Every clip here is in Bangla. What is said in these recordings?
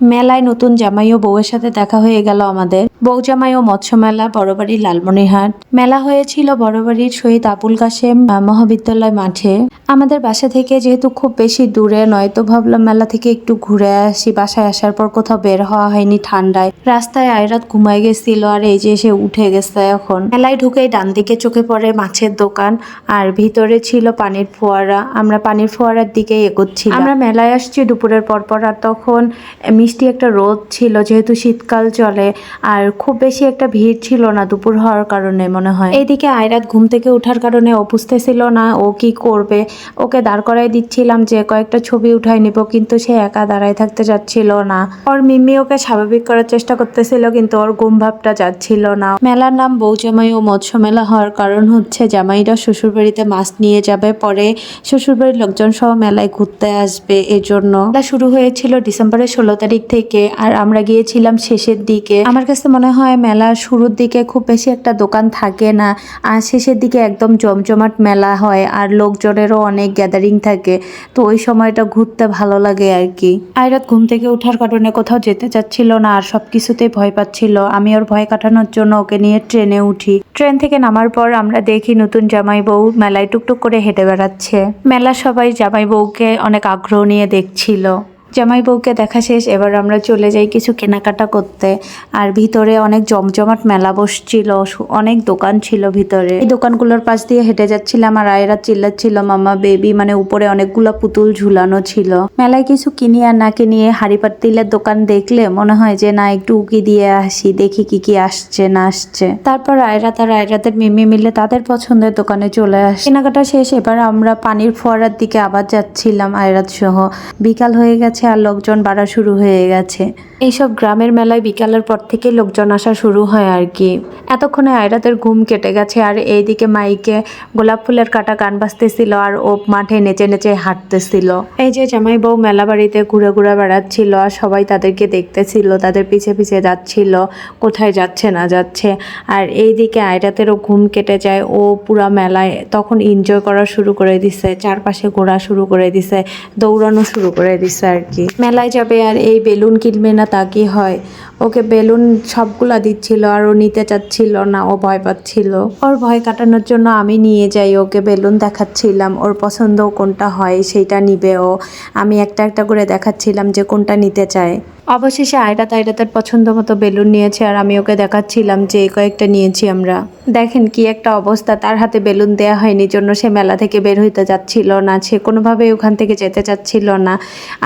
মেলায় নতুন জামাই ও বউয়ের সাথে দেখা হয়ে গেল আমাদের। বউ জামাই ও মৎস্য মেলা, বড়বাড়ি, লালমনিরহাট। মেলা হয়েছিল বড়বাড়ির শহীদ আবুল কাশেম মহাবিদ্যালয় মাঠে। আমাদের বাসা থেকে যেহেতু খুব বেশি দূরে নয় তো ভাবলাম মেলা থেকে একটু ঘুরে আসি। বাসায় আসার পর কোথাও বের হওয়া হয়নি ঠান্ডায়। রাস্তায় আয়রাত ঘুমায় গেছিল আর এই যে এসে উঠে গেছে এখন। মেলায় ঢুকেই ডান দিকে চোখে পড়ে মাছের দোকান আর ভিতরে ছিল পানির ফোয়ারা। আমরা পানির ফোয়ারার দিকে এগোচ্ছি আমরা মেলায় আসছি দুপুরের পর পর আর তখন মিষ্টি একটা রোদ ছিল, যেহেতু শীতকাল চলে, আর খুব বেশি একটা ভিড় ছিল না দুপুর হওয়ার কারণে মনে হয়। এইদিকে আয়রাত ঘুম থেকে ওঠার কারণে ও বুঝতেছিল না ও কি করবে। ওকে দাঁড় করাই দিচ্ছিলাম যে কয়েকটা ছবি উঠাই নিব, কিন্তু সে একা দাঁড়ায় থাকতে যাচ্ছিল না। ওর মিম্মি ওকে স্বাভাবিক করার চেষ্টা করতেছিল, কিন্তু ওর ঘুম ভাবটা যাচ্ছিল না। মেলার নাম বউ জামাই ও মৎস্য মেলা হওয়ার কারণ হচ্ছে জামাইরা শ্বশুরবাড়িতে মাছ নিয়ে যাবে, পরে শ্বশুরবাড়ির লোকজন সহ মেলায় ঘুরতে আসবে। এজন্য মেলা শুরু হয়েছিল ডিসেম্বরের ষোলো তারিখ থেকে আর আমরা গিয়েছিলাম শেষের দিকে। আমার কাছে মনে হয় মেলার শুরুর দিকে খুব বেশি একটা দোকান থাকে না। আর শেষের দিকে একদম জমজমাট মেলা হয় আর লোকজনেরও অনেক গ্যাদারিং থাকে। তো ওই সময়টা ঘুরতে ভালো লাগে আর কি। আয়রাত ঘুম থেকে ওঠার কারণে কোথাও যেতে চাচ্ছিল না আর সব কিছুতেই ভয় পাচ্ছিল। আমি ওর ভয় কাটানোর জন্য ওকে নিয়ে ট্রেনে উঠি। ট্রেন থেকে নামার পর আমরা দেখি নতুন জামাই বউ মেলায় টুকটুক করে হেঁটে বেড়াচ্ছে। মেলা সবাই জামাই বউকে অনেক আগ্রহ নিয়ে দেখছিল। জামাই বউকে দেখা শেষ, এবার আমরা চলে যাই কিছু কেনাকাটা করতে। আর ভিতরে অনেক জমজমাট মেলা বসছিল অনেক দোকান ছিল ভিতরে। এই দোকানগুলোর পাশ দিয়ে হেঁটে যাচ্ছিলাম আর আয়রা চিল্লাচ্ছিল, মামা বেবি মানে উপরে অনেকগুলো পুতুল ঝুলানো ছিল। মেলায় কিছু কিনি আর না কিনিয়ে হাড়ি পাতিলের দোকান দেখলে মনে হয় যে, না, একটু উকি দিয়ে আসি, দেখি কি কি আসছে, না আসছে। তারপর আয়রা তার আয়রাদের মিমি মিলে তাদের পছন্দের দোকানে চলে আসে। কেনাকাটা শেষ, এবার আমরা পানির ফোয়ারার দিকে আবার যাচ্ছিলাম আয়রাত সহ। বিকাল হয়ে গেছে আর লোকজন বাড়া শুরু হয়ে গেছে। এইসব গ্রামের মেলায় বিকালের পর থেকে লোকজন আসা শুরু হয় আর কি। এতক্ষণে আয়রাতের ঘুম কেটে গেছে আর এইদিকে মাইকে গোলাপ ফুলের কাটা গান বাজতেছিল আর ও মাঠে নেচে নেচে হাঁটতেছিল। এই যে জামাই বউ মেলা বাড়িতে ঘুরে ঘুরে বেড়াচ্ছিল আর সবাই তাদেরকে দেখতেছিল, তাদের পিছে পিছে যাচ্ছিল, কোথায় যাচ্ছে না যাচ্ছে। আর এইদিকে আয়রাতেরও ঘুম কেটে যায়, ও পুরা মেলায় তখন এনজয় করা শুরু করে দিছে, চারপাশে ঘোরা শুরু করে দিছে, দৌড়ানো শুরু করে দিছে আর কি? মেলায় যাবে আর এই বেলুন কিনবে না তা কি হয়? ওকে বেলুন সবগুলা দিচ্ছিল আর ও নিতে চাচ্ছিল না, ও ভয় পাচ্ছিল। ওর ভয় কাটানোর জন্য আমি নিয়ে যাই, ওকে বেলুন দেখাচ্ছিলাম, ওর পছন্দ কোনটা হয় সেইটা নিবে ও। আমি একটা একটা করে দেখাচ্ছিলাম যে কোনটা নিতে চায়। অবশেষে আয়রাত আয়রাতের পছন্দ মতো বেলুন নিয়েছে আর আমি ওকে দেখাচ্ছিলাম যে কয়েকটা নিয়েছি আমরা। দেখেন কি একটা অবস্থা, তার হাতে বেলুন দেয়া হয়নি, জন্য সে মেলা থেকে বের হইতে যাচ্ছিল না, সে কোনোভাবেই ওখান থেকে যেতে চাচ্ছিল না।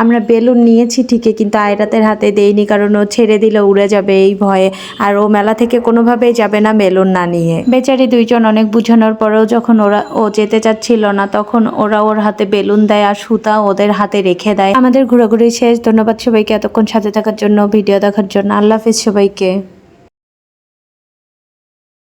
আমরা বেলুন নিয়েছি ঠিকই, কিন্তু আয়রাতের হাতে দেইনি কারণ ও ছেড়ে দিলে উড়ে যাবে এই ভয়ে, আর ও মেলা থেকে কোনোভাবেই যাবে না বেলুন না নিয়ে। বেচারি দুইজন অনেক বুঝানোর পরেও যখন ওরা, ও যেতে চাচ্ছিল না, তখন ওরা ওর হাতে বেলুন দেয় আর সুতা ওদের হাতে রেখে দেয়। আমাদের ঘোরাঘুরি শেষ, ধন্যবাদ সবাইকে, এতক্ষণ সাথে থাকার জন্য ভিডিও দেখার জন্য। আল্লাহ হাফিজ সবাইকে।